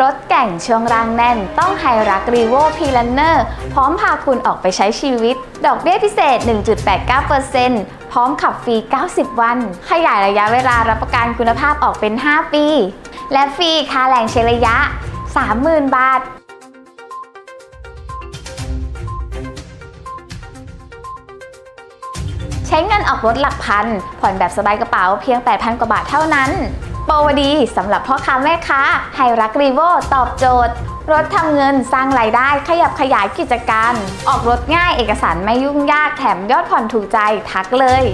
รถแก่งช่วงรางแน่น ต้องไฮรักรีโวพีลันเนอร์พร้อมพาคุณออกไปใช้ชีวิต ดอกเบี้ยพิเศษ 1.89%พร้อมขับฟรี 90 วัน ขยายระยะเวลารับประกันคุณภาพออกเป็น 5 ปี และฟรีค่าแรงเชนระยะ 30,000 บาทใช้เงินออกรถหลักพัน ผ่อนแบบสบายกระเป๋าเพียง 8,000 กว่าบาทเท่านั้น โปรดีสำหรับพ่อค้าแม่ค้าไฮรักรีโวตอบโจทย์ รถทำเงินสร้างรายได้ขยับขยายกิจการ ออกรถง่ายเอกสารไม่ยุ่งยากแถมยอดผ่อนถูกใจทักเลย